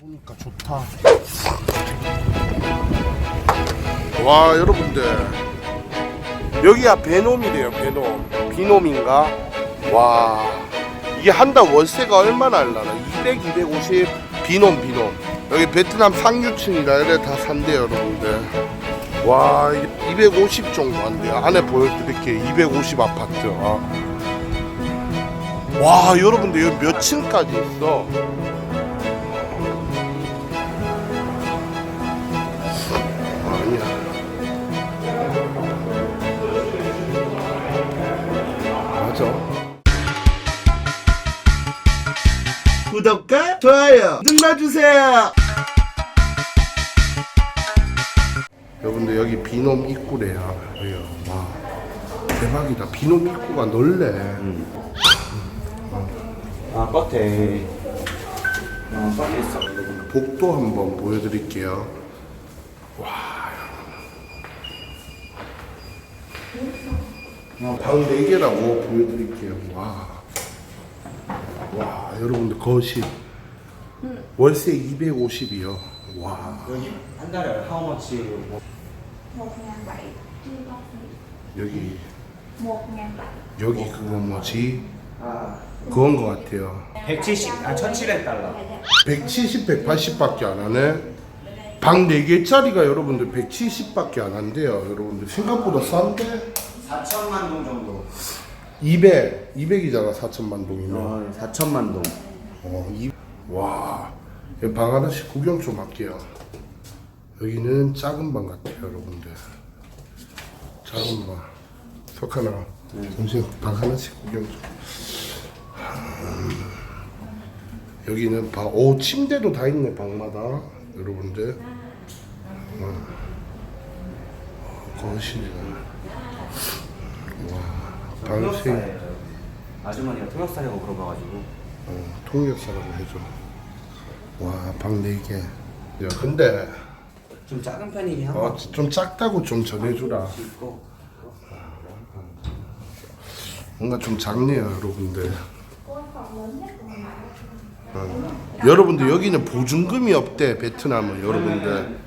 보니까 좋다. 와 여러분들. 여기가 베놈이래요 베놈. 비놈인가? 와. 이게 한 달 월세가 얼마나 할라나? 200, 250 비놈 비놈. 여기 베트남 상류층이라 이래 다 산대요 여러분들. 와 250 정도 한대요. 안에 보여드릴게요. 250 아파트. 아. 와 여러분들 여기 몇 층까지 있어 구독과 좋아요 눌러주세요. 여러분들 여기 비놈 입구래요. 여기요. 와 대박이다. 비놈 입구가 넓네. 아 끝에 아 끝에 있어 복도 한번 보여드릴게요. 와. 방 4개라고 보여드릴게요. 와. 와, 여러분들 거실. 월세 250이요. 와. 여기 한 달에 하우머치 뭐1.700 chưa có phí 여기, 1.700 여기 그거 뭐지? 아, 그건 것 같아요. 170, 아 1700달러 170, 180밖에 안 하네. 방 4개짜리가 여러분들 170밖에 안 한대요. 여러분들 생각보다 싼데? 4천만 동 정도 200, 200이잖아 4천만 동이면. 어, 4천만 동 어, 이, 와, 여기 방 하나씩 구경 좀 할게요. 여기는 작은 방 같아요, 여러분들. 작은 방. 석하나, 잠시 방 하나씩 구경 좀. 음, 여기는 방, 오, 침대도 다 있네, 방마다. 여러분들. 어, 어, 거실이다. 통역사예요 아주머니가 통역사라고 물어봐가지고 어, 통역사라고 해줘. 와, 방 4개. 야, 근데, 좀 작은 편이긴 한거 어, 좀 작다고 좀 전해주라. 있고 뭔가 좀 작네요, 여러분들. 어. 여러분들, 여기는 보증금이 없대, 베트남은, 여러분들.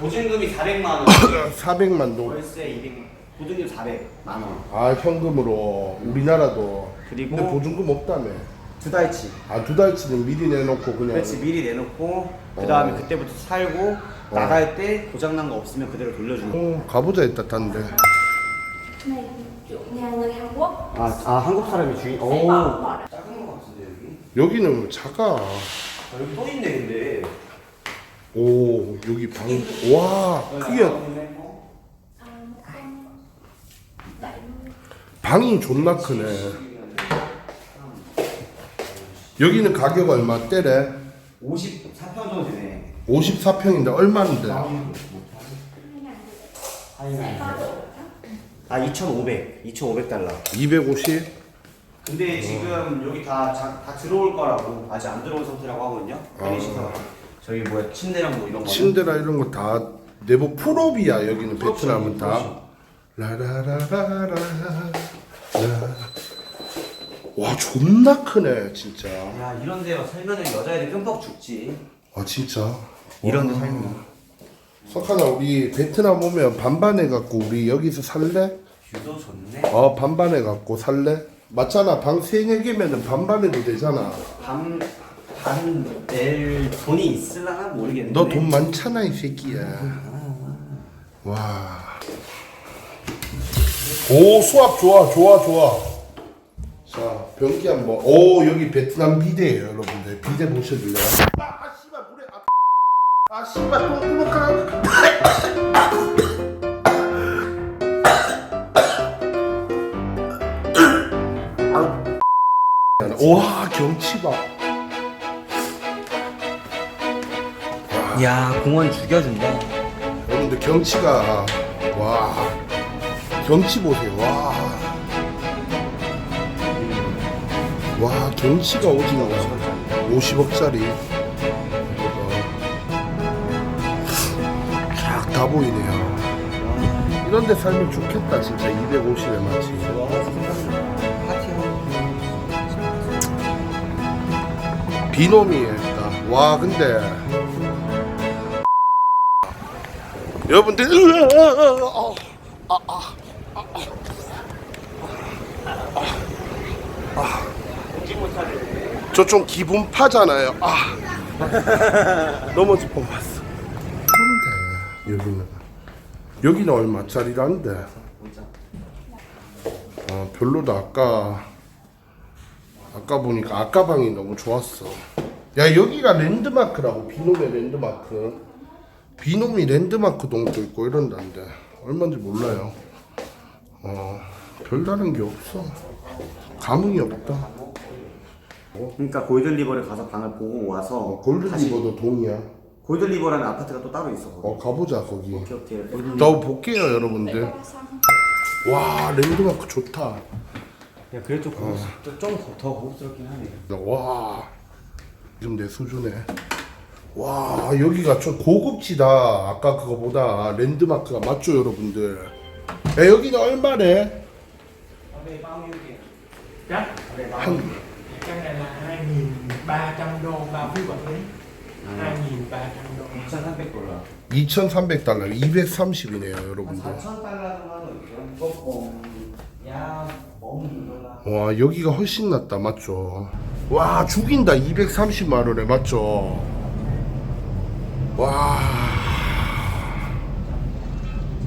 보증금이 400만 원 400만 동. 월세 200 보증금 400만 원 아, 현금으로. 우리나라도. 그리고- 근데 보증금 없다며. 두 달치 아, 두 달치는 미리 내놓고 그냥. 그렇지 미리 내놓고 그 다음에 그때부터 살고 나갈 때 고장난 거 없으면 그대로 돌려주는 거. 어, 가보자, này chủ nhà người Hàn Quốc 아, 아 한국 사람이 주인. sẽ bỏ bỏ 작은 거 같은데 여기? 여기는 작아. 아, 여기 또 있네 근데. 오, 여기 방. 와, 크게. 방이 존나 크네. 여기는 가격 얼마 때래? 54평 정도 되네. 54평인데 얼마인데? 아 2,500, 2,500달러. 250? 근데 지금 여기 다, 자, 다 들어올 거라고 아직 안 들어온 상태라고 하거든요. 편의시설. 저희 뭐야 침대랑 뭐 이런 거. 침대라 이런 거 다 내부 풀업이야 여기는 베트남은 다. 라라라라라. 라. 와 존나 크네 진짜. 야 이런 데 살면은 여자애들 끔뻑 죽지. 아 진짜. 이런 데 살면. 석하나 우리 베트남 오면 반반해 갖고 우리 여기서 살래? 뷰도 좋네. 어 반반해 갖고 살래? 맞잖아 방 세네 개면은 반반해도 되잖아. 반, 반낼 돈이 있을라나 모르겠는데. 너 돈 많잖아 이 새끼야. 와. 오 수압 좋아 좋아 좋아. 자 변기 한번. 오 여기 베트남 비데예요 여러분들. 비데 보셔줄래요? 아, 아 씨발 물에 아, 아 씨발 똥구멍 와 경치 봐. 야 공원 죽여준다. 여러분들 경치가 와 경치 보세요. 와. 와 경치가 오징어 50억짜리. 쫙다 보이네요. 이런 데 살면 좋겠다 진짜. 250에 맞지 비놈이에요 일단. 와 근데. 여러분들 으아, 아, 아, 아, 저 좀 기분 파잖아요. 아 넘어질 뻔 봤어. 근데 여기는 여기는 얼마짜리란데? 어 별로다 아까 아까 보니까 아까 방이 너무 좋았어. 야 여기가 랜드마크라고 비놈의 랜드마크. 비놈이 랜드마크 동도 있고 이런다는데 얼마인지 몰라요. 어 별다른 게 없어. 감흥이 없다. 그러니까 골든리버를 가서 방을 보고 와서 어, 골든리버도 동이야. 골든리버라는 아파트가 또 따로 있어 거기. 어 가보자 거기. 오케이 오케이. 골든- 더 볼게요 여러분들. 와 랜드마크 좋다. 야 그래 좀 고급, 좀더 더 고급스럽긴 하네. 와 지금 내 수준에. 와 여기가 좀 고급지다. 아까 그거보다 랜드마크가 맞죠 여러분들. 야 여기는 얼마래? Chắc 한 căn này là 2.300 đô bao phí quản lý 2.300 đô 2,300 달러. 2,300달러, 230이네요 여러분들. 4천 달러 정도 있죠. 조금 야 너무 달러. 와 여기가 훨씬 낫다 맞죠? 와 죽인다 230만 원에 맞죠? 와.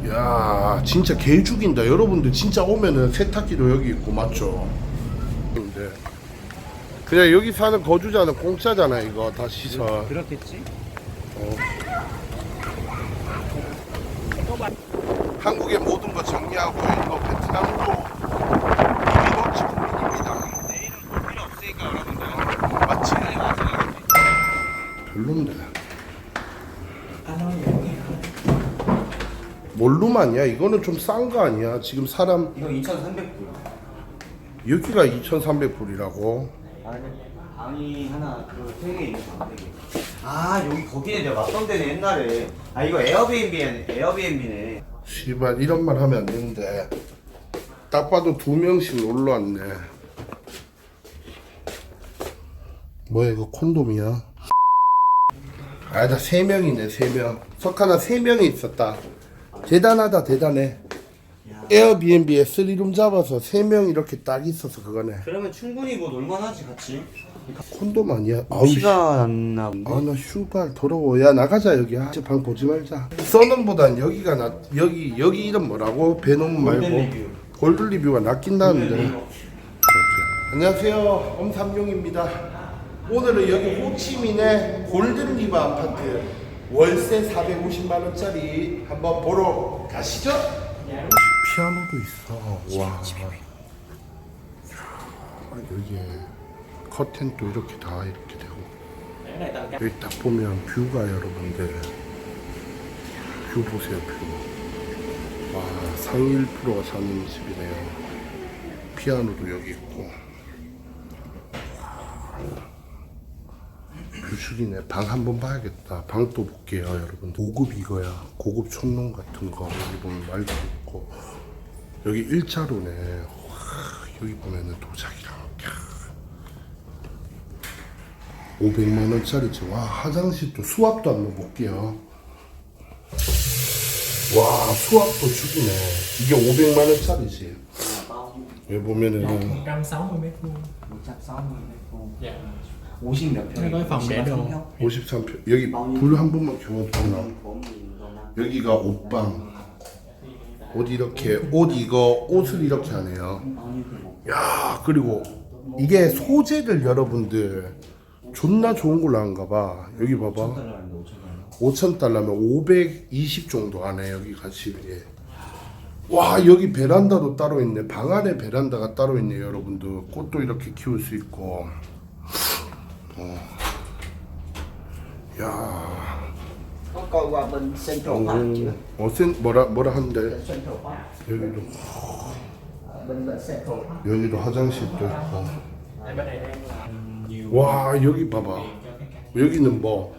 야 진짜 개 죽인다 여러분들 진짜 오면은 세탁기도 여기 있고 맞죠? 그냥 여기 사는 거주자는 공짜잖아 이거 다 시설 그렇겠지? 한국의 모든 거 정리하고 이거 베트남으로 이민업지 국민입니다 내일은 필요 없으니까 여러분들. 맞지? 별론데 anh nói vậy nghe 뭘로만이야? 이거는 좀 싼 거 아니야? 지금 사람 이거 2,300불. 여기가 2,300불이라고 아니 방이 하나 그세개 있는 방 세 개. 아 여기 거기에 내가 왔던 데는 옛날에. 아 이거 에어비앤비네 에어비앤비네. 씨발 이런 말 하면 안 되는데 딱 봐도 두 명씩 놀러 왔네 뭐야 이거 콘돔이야? 아나 세 명이네 세명 석하나 세 명이 있었다 대단하다 대단해 에어비앤비에 쓰리룸 잡아서 세명 이렇게 딱 있어서 그거네 그러면 충분히 뭐 놀만하지 같이. 콘돔 아니야? 아우. 피가 안 나. 본데? 아나 슈발 더러워 야 나가자 여기 아, 이제 방 보지 말자 써는보단 여기가 나 여기 여기 이름 뭐라고 베놈 말고 골든 리뷰. 골든 리뷰가 낫긴 나는데 리뷰. 이렇게. 안녕하세요 엄삼룡입니다 오늘은 여기 호치민의 골든 리버 아파트 월세 450만 원짜리 한번 보러 가시죠 피아노도 있어. 와. 여기에 커튼도 이렇게 다 이렇게 되고. 여기 딱 보면 뷰가 여러분들. 뷰 보세요 뷰 와 상위 1%가 사는 집이네요. 피아노도 여기 있고. 뷰 죽이네. 방 한번 봐야겠다. 방 또 볼게요 여러분 고급 이거야. 고급 촌농 같은 거. 여기 보면 말도 있고 여기 일자로네 와, 여기 보면은 도자기랑 캬. 500만 원짜리지. 와 화장실도 수압도 한번 볼게요. 와 수압도 죽이네. 이게 500만 원짜리지. 여기 보면은 160 mét vuông 560 m dạ 50몇 평? Để đồ. 53평. 여기 불 한 번만 켜주나? 여기가 옷방. 옷 이렇게 옷 이거 옷을 이렇게 하네요. 야 그리고 이게 소재를 여러분들 존나 좋은 걸로 한가 봐. 여기 봐봐. 5천 달러면 520 정도 하네 여기가 집이. 와 여기 베란다도 따로 있네. 방 안에 베란다가 따로 있네 여러분들. 꽃도 이렇게 키울 수 있고. 어. 야. Có coi qua bên Central Park chưa? 어, 센 뭐라 뭐라 하는데 Central Park. 여기도 Central Park. 여기도 화장실도 있고. 와 여기 봐봐. 여기는 뭐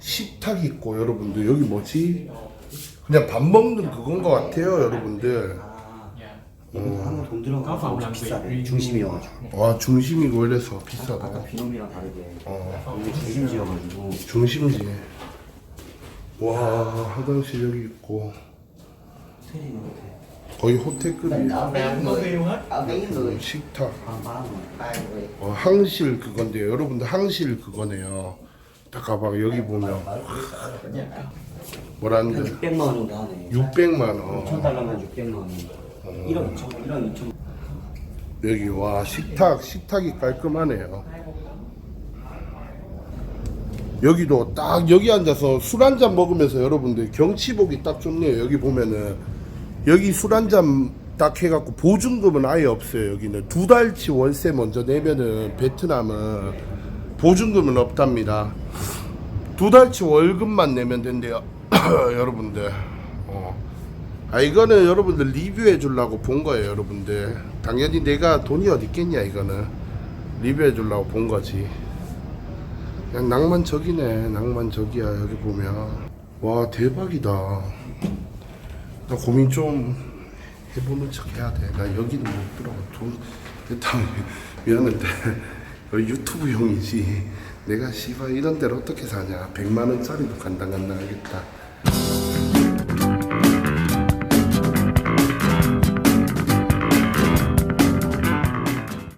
식탁 있고 여러분들. 여기 뭐지? 그냥 밥 먹는 그건 것 같아요 여러분들. 한번 돈 들어가 làm 비싸네 중심이어가지고. 와 중심이고 이래서 비싸다. 아까 비놈이랑 다르게. 어. 여기 중심지어가지고. 중심지. 와 화장실 여기 있고. 호텔인 것 같아 거의 호텔급이에요. ở người ở người 식탁. 아 말한 거 ba người 어, 항실 그건데요. 여러분들 항실 그거네요. 딱 가봐 여기 보면. 뭐라는데? 한 600만 원 정도 하네. 600만 5천 원. 달러면 600만 원. 1억 2천 1억 2천. 여기 와 식탁. 식탁이 깔끔하네요. 여기도 딱 여기 앉아서 술 한 잔 먹으면서 여러분들 경치 보기 딱 좋네요. 여기 보면은 여기 술 한 잔 딱 해갖고 보증금은 아예 없어요. 여기는 두 달치 월세 먼저 내면은 베트남은 보증금은 없답니다. 두 달치 월급만 내면 된대요. 여러분들. 어. 아 이거는 여러분들 리뷰해 주려고 본 거예요 여러분들 당연히 내가 돈이 어디 있겠냐 이거는 리뷰해 주려고 본 거지 그냥 낭만적이네 낭만적이야 여기 보면. 와 대박이다. 나 고민 좀 해보는 척 해야 돼나 여기는 못 들어가. 돈 일단 미안한데. 여기 유튜브용이지. 내가 씨발 이런 데를 어떻게 사냐. 100만 원짜리도 간당간당 하겠다